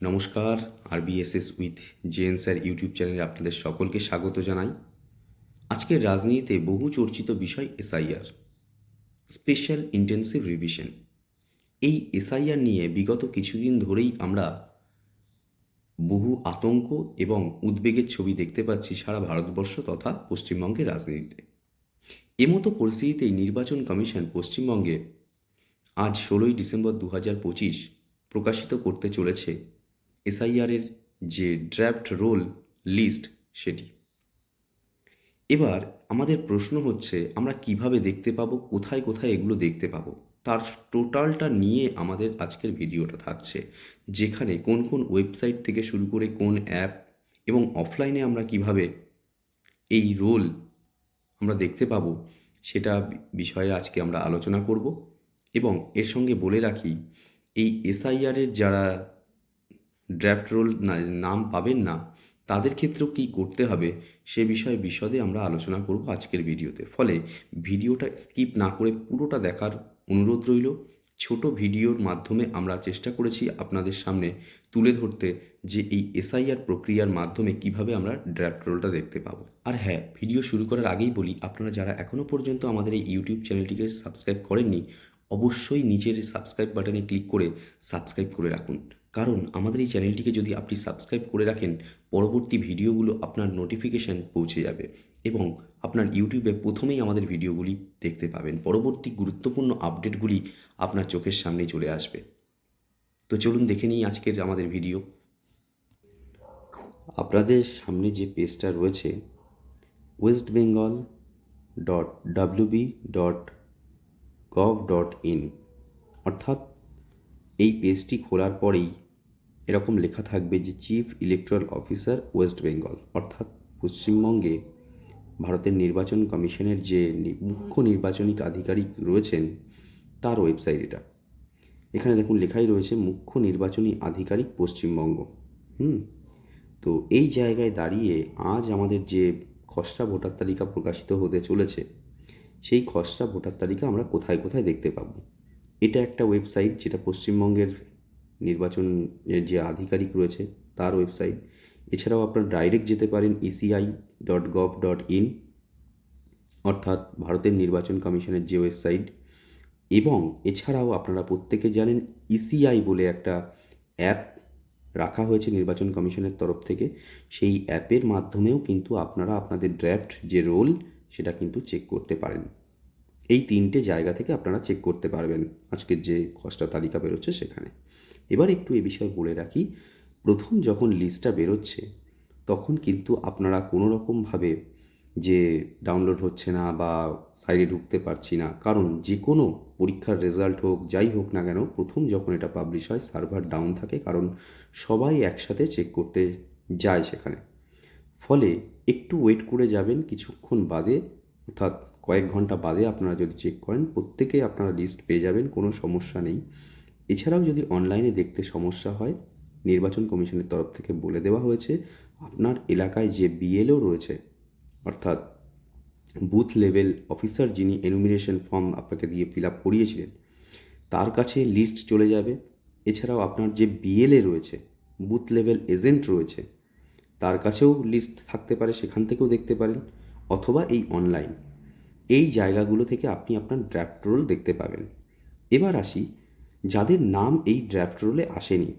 নমস্কার আর B S S with J N sir YouTube চ্যানেলে আপনাদের সকলকে স্বাগত জানাই। আজকের রাজনীতিতে বহু চর্চিত বিষয় S I R special intensive revision এই এসআইআর নিয়ে বিগত কিছুদিন ধরেই আমরা বহু আতঙ্ক এবং উদ্বেগের ছবি দেখতে পাচ্ছি সারা ভারতবর্ষ তথা পশ্চিমবঙ্গের রাজনীতিতে। এমতো পরিস্থিতিতেই নির্বাচন কমিশন পশ্চিমবঙ্গে আজ ষোলোই ডিসেম্বর দু হাজার পঁচিশ প্রকাশিত করতে চলেছে এসআইআরের যে ড্রাফট রোল লিস্ট সেটি। এবার আমাদের প্রশ্ন হচ্ছে, আমরা কীভাবে দেখতে পাবো, কোথায় কোথায় এগুলো দেখতে পাবো? তার টোটালটা নিয়ে আমাদের আজকের ভিডিওটা থাকছে, যেখানে কোন কোন ওয়েবসাইট থেকে শুরু করে কোন অ্যাপ এবং অফলাইনে আমরা কীভাবে এই রোল আমরা দেখতে পাবো, সেটা বিষয়ে আজকে আমরা আলোচনা করব এবং এর সঙ্গে বলে রাখি এই এসআইআরের যারা ড্রাফট রোল নাম পাবেন না, তাদের ক্ষেত্রেও কী করতে হবে সে বিষয়ে বিশদে আমরা আলোচনা করব আজকের ভিডিওতে। ফলে ভিডিওটা স্কিপ না করে পুরোটা দেখার অনুরোধ রইল। ছোট ভিডিওর মাধ্যমে আমরা চেষ্টা করেছি আপনাদের সামনে তুলে ধরতে যে এই এসআইআর প্রক্রিয়ার মাধ্যমে কীভাবে আমরা ড্রাফট রোলটা দেখতে পাবো। আর হ্যাঁ ভিডিও শুরু করার আগেই বলি, আপনারা যারা এখনও পর্যন্ত আমাদের এই ইউটিউব চ্যানেলটিকে সাবস্ক্রাইব করেননি অবশ্যই নিচের সাবস্ক্রাইব বাটনে ক্লিক করে সাবস্ক্রাইব করে রাখুন। কারণ আমাদের এই চ্যানেলটিকে যদি আপনি সাবস্ক্রাইব করে রাখেন, পরবর্তী ভিডিওগুলো আপনার নোটিফিকেশান পৌঁছে যাবে এবং আপনার ইউটিউবে প্রথমেই আমাদের ভিডিওগুলি দেখতে পাবেন। পরবর্তী গুরুত্বপূর্ণ আপডেটগুলি আপনার চোখের সামনে চলে আসবে। তো চলুন দেখে নিই আজকের আমাদের ভিডিও। আপনাদের সামনে যে পেজটা রয়েছে west Bengal dot W B dot gov dot in অর্থাৎ এই পেজটি খোলার পরেই এরকম লেখা থাকবে যে chief electoral officer west Bengal অর্থাৎ পশ্চিমবঙ্গে ভারতের নির্বাচন কমিশনের যে মুখ্য নির্বাচনিক আধিকারিক রয়েছেন তার ওয়েবসাইট এটা। এখানে দেখুন লেখাই রয়েছে মুখ্য নির্বাচনী আধিকারিক পশ্চিমবঙ্গ। হুম? তো এই জায়গায় দাঁড়িয়ে আজ আমাদের যে খসড়া ভোটার তালিকা প্রকাশিত হতে চলেছে সেই খসড়া ভোটার তালিকা আমরা কোথায় কোথায় দেখতে পাবো? এটা একটা ওয়েবসাইট যেটা পশ্চিমবঙ্গের নির্বাচনের যে আধিকারিক রয়েছে তার ওয়েবসাইট এছাড়াও আপনারা ডাইরেক্ট যেতে পারেন E C I dot gov dot in অর্থাৎ ভারতের নির্বাচন কমিশনের যে ওয়েবসাইট এবং এছাড়াও আপনারা প্রত্যেকে জানেন ইসিআই বলে একটা অ্যাপ রাখা হয়েছে নির্বাচন কমিশনের তরফ থেকে। সেই অ্যাপের মাধ্যমেও কিন্তু আপনারা আপনাদের ড্রাফট যে রোল সেটা কিন্তু চেক করতে পারেন। এই তিনটে জায়গা থেকে আপনারা চেক করতে পারবেন আজকের যে খসড়া তালিকা বেরোচ্ছে সেখানে। এবার একটু এ বিষয়ে বলে রাখি, প্রথম যখন লিস্টটা বেরোচ্ছে, তখন কিন্তু আপনারা কোনো রকমভাবে যে ডাউনলোড হচ্ছে না বা সাইডে ঢুকতে পারছি না। কারণ যে কোনো পরীক্ষার রেজাল্ট হোক, যাই হোক না কেন, প্রথম যখন এটা পাবলিশ হয় সার্ভার ডাউন থাকে কারণ সবাই একসাথে চেক করতে যায় সেখানে। ফলে একটু ওয়েট করে যাবেন কিছুক্ষণ বাদে, অর্থাৎ কয়েক ঘণ্টা বাদে আপনারা যদি চেক করেন, প্রত্যেকে আপনারা লিস্ট পেয়ে যাবেন, কোনো সমস্যা নেই। এছাড়াও যদি অনলাইনে দেখতে সমস্যা হয়, নির্বাচন কমিশনের তরফ থেকে বলে দেওয়া হয়েছে, আপনার এলাকায় যে বিএলও রয়েছে, অর্থাৎ বুথ লেভেল অফিসার যিনি এনুমিনেশন ফর্ম আপনাকে দিয়ে ফিল আপ করিয়েছিলেন, তার কাছে লিস্ট চলে যাবে। এছাড়াও আপনার যে বিএলএ রয়েছে বুথ লেভেল এজেন্ট রয়েছে তার কাছেও লিস্ট থাকতে পারে, সেখান থেকেও দেখতে পারেন, অথবা এই অনলাইন এই জায়গাগুলো থেকে আপনি আপনার ড্রাফট রোল দেখতে পাবেন। এবার আসি, যাদের নাম এই ড্রাফট রোলে আসেনি।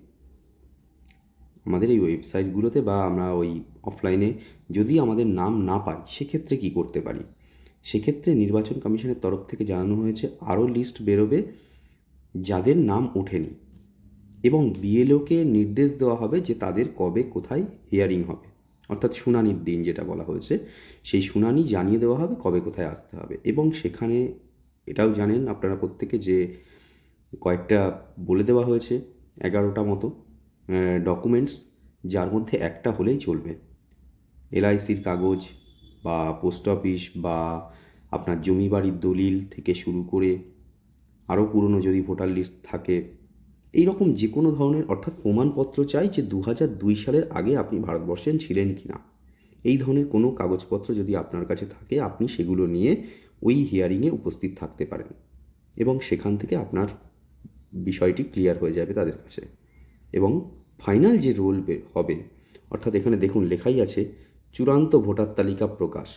আমাদের এই ওয়েবসাইটগুলোতে বা আমরা ওই অফলাইনে যদি আমাদের নাম না পাই, সেক্ষেত্রে কি করতে পারি? সেক্ষেত্রে নির্বাচন কমিশনের তরফ থেকে জানানো হয়েছে, আরও লিস্ট বেরোবে, যাদের নাম ওঠেনি। এবং বিএলওকে নির্দেশ দেওয়া হবে যে তাদের কবে কোথায় হিয়ারিং হবে, অর্থাৎ শুনানির দিন যেটা বলা হয়েছে, সেই শুনানি জানিয়ে দেওয়া হবে কবে কোথায় আসতে হবে। এবং সেখানে এটাও জানেন আপনারা প্রত্যেকে যে কয়েকটা বলে দেওয়া হয়েছে এগারোটা মতো ডকুমেন্টস যার মধ্যে একটা হলেই চলবে। এলআইসির কাগজ বা পোস্ট অফিস বা আপনার জমি বাড়ির দলিল থেকে শুরু করে আরও পুরনো যদি ভোটার লিস্ট থাকে এই রকম যে কোনো ধরনের, অর্থাৎ প্রমাণপত্র চাই যে দু দুই সালের আগে আপনি ভারতবর্ষের ছিলেন কি না এই ধরনের কোনো কাগজপত্র যদি আপনার কাছে থাকে, আপনি সেগুলো নিয়ে ওই হিয়ারিংয়ে উপস্থিত থাকতে পারেন এবং সেখান থেকে আপনার বিষয়টি ক্লিয়ার হয়ে যাবে তাদের কাছে। এবং ফাইনাল যে রোল হবে, অর্থাৎ এখানে দেখুন লেখাই আছে, চূড়ান্ত ভোটার তালিকা প্রকাশ,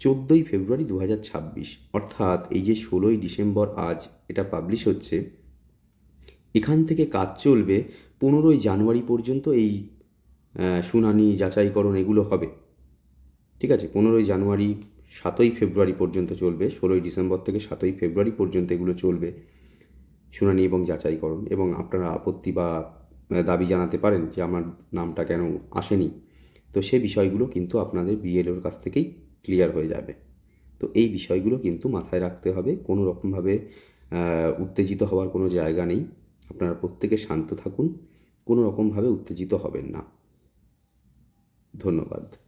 চোদ্দোই ফেব্রুয়ারি দু হাজার ছাব্বিশ। অর্থাৎ এই যে ষোলোই ডিসেম্বর আজ এটা পাবলিশ হচ্ছে এখান থেকে কাজ চলবে পনেরোই জানুয়ারি পর্যন্ত এই শুনানি যাচাইকরণ এগুলো হবে। ঠিক আছে? পনেরোই জানুয়ারি, সাতই ফেব্রুয়ারি পর্যন্ত চলবে, ষোলোই ডিসেম্বর থেকে সাতই ফেব্রুয়ারি পর্যন্ত এগুলো চলবে, শুনানি এবং যাচাইকরণ। এবং আপনারা আপত্তি বা দাবি জানাতে পারেন যে আমার নামটা কেন আসেনি। তো সে বিষয়গুলো কিন্তু আপনাদের বিএলওর কাছ থেকেই ক্লিয়ার হয়ে যাবে। তো এই বিষয়গুলো কিন্তু মাথায় রাখতে হবে। কোনো রকমভাবে উত্তেজিত হওয়ার কোনো জায়গা নেই। আপনারা প্রত্যেকে শান্ত থাকুন কোনো রকমভাবে উত্তেজিত হবেন না। ধন্যবাদ।